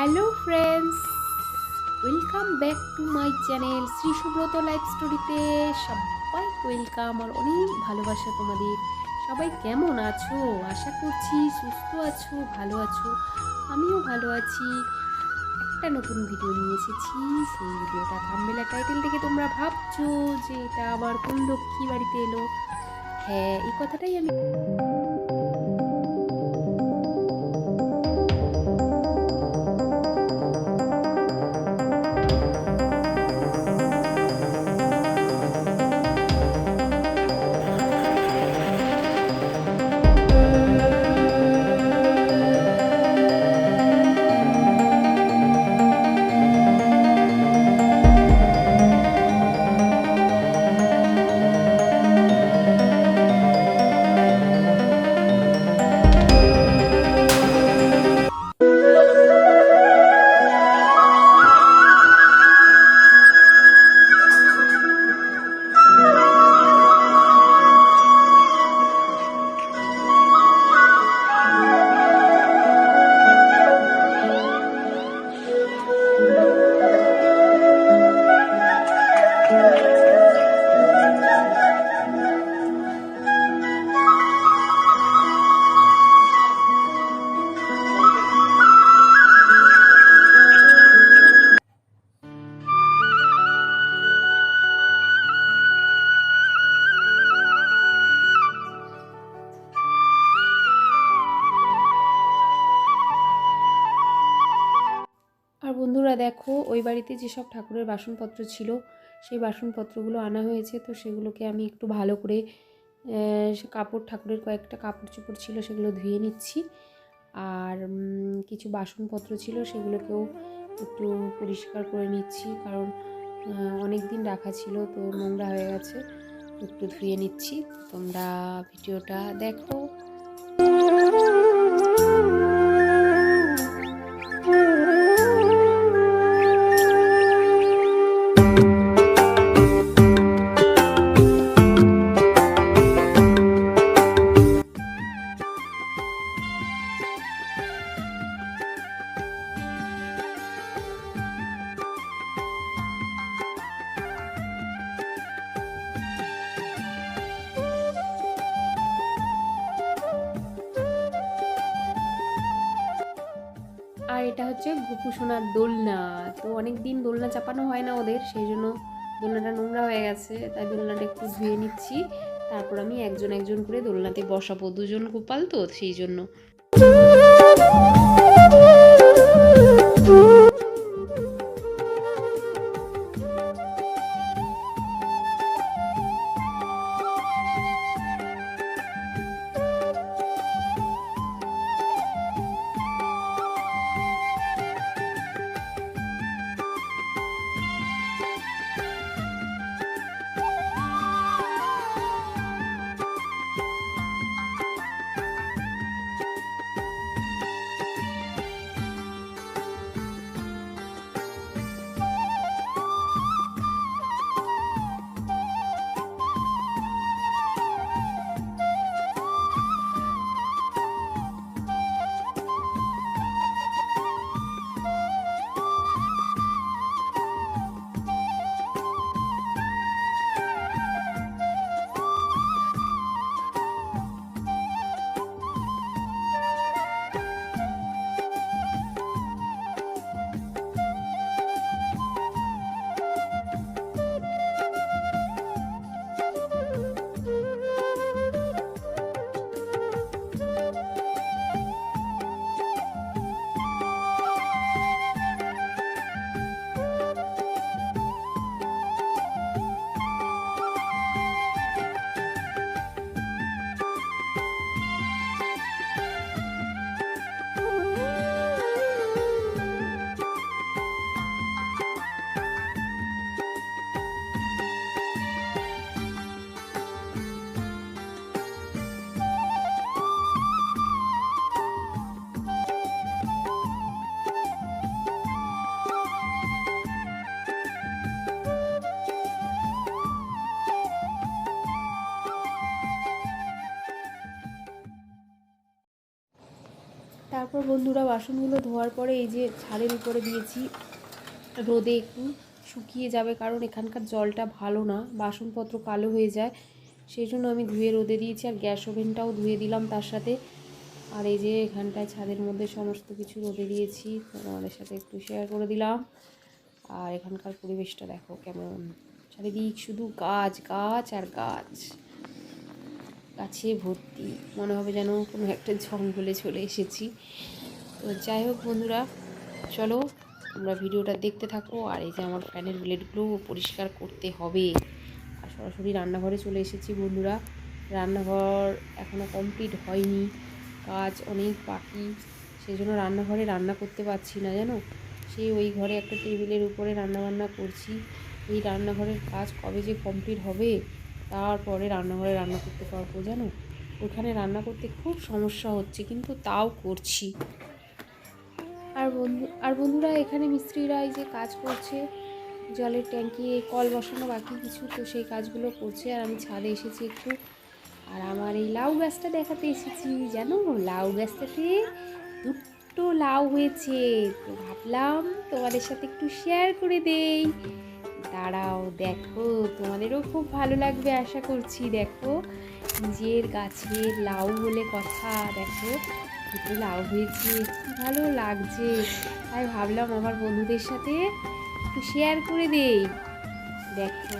Hello friends welcome back to my channel Shri Subrata life স্টোরিতে সবাই welcome আর অনেক ভালোবাসা তোমাদের। সবাই কেমন আছো? আশা করছি সুস্থ আছো, ভালো আছো। আমিও ভালো আছি। একটা নতুন ভিডিও নিয়ে এসেছি। সেই ভিডিওটা থাম্বেলা টাইটেল থেকে তোমরা ভাবছ যে এটা আবার কোন লক্ষ্মী বাড়িতে এলো। হ্যাঁ এই কথাটাই আমি বন্ধুরা, দেখো, ওই বাড়িতে যেসব ঠাকুরের বাসনপত্র ছিল, সেই বাসনপত্রগুলো আনা হয়েছে। তো সেগুলোকে আমি একটু ভালো করে কাপড়, ঠাকুরের কয়েকটা কাপড় চোপড় ছিল, সেগুলো ধুয়ে নিচ্ছি। আর কিছু বাসনপত্র ছিল, সেগুলোকেও একটু পরিষ্কার করে নিচ্ছি, কারণ অনেক দিন রাখা ছিল, তো নোংরা হয়ে গেছে। একটু ধুয়ে নিচ্ছি। তোমরা ভিডিওটা দেখো। এটা হচ্ছে সোনার দোলনা। তো অনেক দিন দোলনা চাপানো হয় না ওদের, সেই জন্য দোলনাটা নোংরা হয়ে গেছে। তাই দোলনাটা একটু ধুয়ে নিচ্ছি। তারপর আমি একজন একজন করে দোলনাতে বসাবো। দুজন গোপাল তো, সেই জন্য। বন্ধুরা, বাসনগুলো ধোয়ার পরে এই যে ছাদের উপরে দিয়েছি, রোদে একটু শুকিয়ে যাবে কারণ এখানকার জলটা ভালো না, বাসনপত্র কালো হয়ে যায়। সেই জন্য আমি ধুয়ে রোদে দিয়েছি আর গ্যাস ওভেনটাও ধুয়ে দিলাম তার সাথে। আর এই যে এখানটায় ছাদের মধ্যে সমস্ত কিছু রোদে দিয়েছি, তোমাদের সাথে একটু শেয়ার করে দিলাম। আর এখানকার পরিবেশটা দেখো কেমন। চারিদিক শুধু গাছ গাছ আর গাছ। গাছে ভর্তি। মনে হবে যেন কোনো একটা জঙ্গলে চলে এসেছি। তো যাই হোক বন্ধুরা, চলো তোমরা ভিডিওটা দেখতে থাকো আর এই যে আমার ফ্যানের ব্লেডগুলো পরিষ্কার করতে হবে। আর সরাসরি রান্নাঘরে চলে এসেছি বন্ধুরা। রান্নাঘর এখনও কমপ্লিট হয়নি, কাজ অনেক বাকি। সেই জন্য রান্নাঘরে রান্না করতে পারছি না, জানো? সেই ওই ঘরে একটা টেবিলের উপরে রান্না বান্না করছি। এই রান্নাঘরের কাজ কবে যে কমপ্লিট হবে তারপরে রান্নাঘরে রান্না করতে পারব জানো? ওখানে রান্না করতে খুব সমস্যা হচ্ছে, কিন্তু তাও করছি। আর বন্ধু, আর বন্ধুরা, এখানে মিস্ত্রিরা এই যে কাজ করছে, জলের ট্যাঙ্কি, কল বসানো বাকি কিছু, তো সেই কাজগুলো করছে, আর আমি ছাদে এসেছি একটু। আর আমার এই লাউ গাছটা দেখাতে এসেছি, জানো? লাউ গাছটাতে দুটো লাউ হয়েছে। তো ভাবলাম তোমাদের সাথে একটু শেয়ার করে দেই। দাঁড়াও, দেখো, তোমাদেরও খুব ভালো লাগবে আশা করছি, দেখো। নিজের গাছের লাউ বলে কথা, দেখো, দুটো লাউ হয়েছে, কী ভালো লাগছে। তাই ভাবলাম আমার বন্ধুদের সাথে একটু শেয়ার করে দেই। দেখো।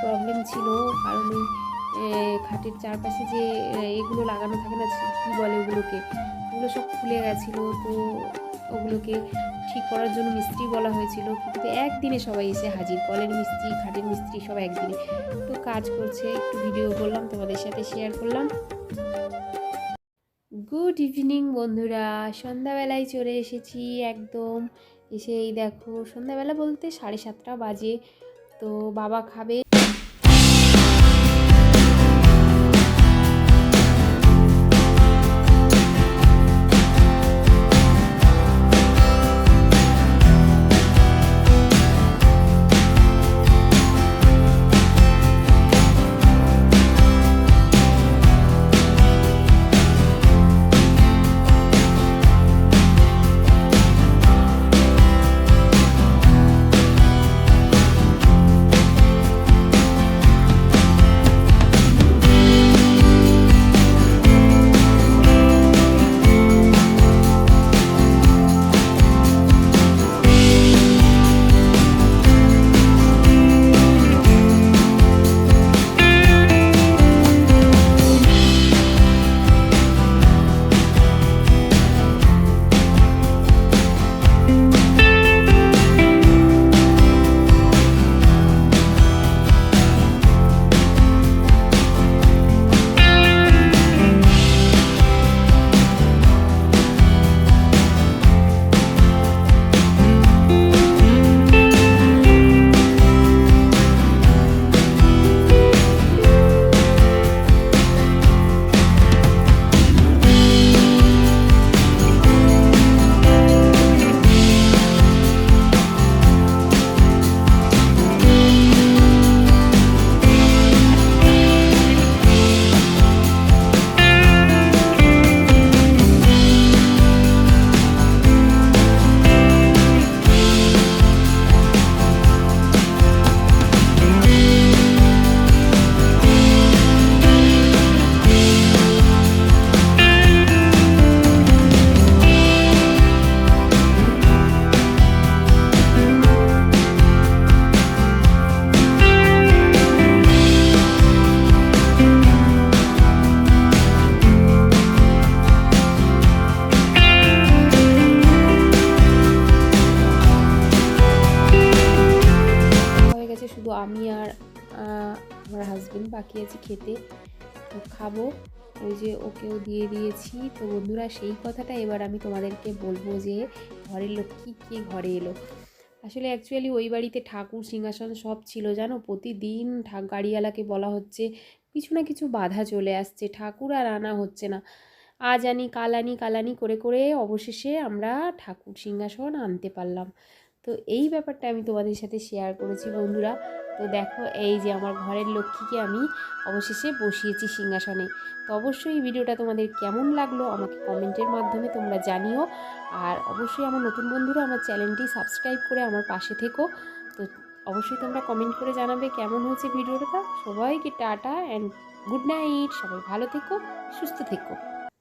প্রবলেম ছিল কারণ এ, খাটের চারপাশে যে এগুলো লাগানো থাকে না কী বলে ওগুলোকে? ওগুলো সব খুলে গেছিল তো ওগুলোকে ঠিক করার জন্য মিস্ত্রি বলা হয়েছিল। কিন্তু একদিনে সবাই এসে হাজির কলের মিস্ত্রি খাটের মিস্ত্রি সব একদিনে। তো কাজ করছে একটু ভিডিও করলাম তোমাদের সাথে শেয়ার করলাম। গুড ইভিনিং বন্ধুরা। সন্ধ্যাবেলায় চলে এসেছি একদম। এসে এই দেখো সন্ধ্যাবেলা বলতে সাড়ে সাতটা বাজে। তো বাবা খাবে। বাকি আছে খেতে। তো খাব। ওই যে ওকেও দিয়ে দিয়েছি। তো বন্ধুরা, সেই কথাটা এবার আমি তোমাদেরকে বলব যে, ঘরের লক্ষ্মী কী ঘরে এলো? আসলে অ্যাকচুয়ালি ওই বাড়িতে ঠাকুর, সিংহাসন সব ছিল, জানো? প্রতিদিন গাড়িওয়ালাকে বলা হচ্ছে, কিছু না কিছু বাধা চলে আসছে। ঠাকুর আর আনা হচ্ছে না। আজ আনি, কাল আনি কাল আনি করে করে অবশেষে আমরা ঠাকুর, সিংহাসন আনতে পারলাম। তো এই ব্যাপারটা আমি তোমাদের সাথে শেয়ার করেছি বন্ধুরা। তো দেখো, এই যে আমার ঘরের লক্ষ্মীকে আমি অবশেষে বসিয়েছি সিংহাসনে। তো অবশ্যই ভিডিওটা তোমাদের কেমন লাগল আমাকে কমেন্টের মাধ্যমে তোমরা জানিও। আর অবশ্যই আমার নতুন বন্ধুরা, আমার চ্যানেলটি সাবস্ক্রাইব করে আমার পাশে থেকো। তো অবশ্যই তোমরা কমেন্ট করে জানাবে কেমন হয়েছে ভিডিওটা। সবাইকে টাটা অ্যান্ড গুড নাইট সবাই ভালো থেকো, সুস্থ থেকো।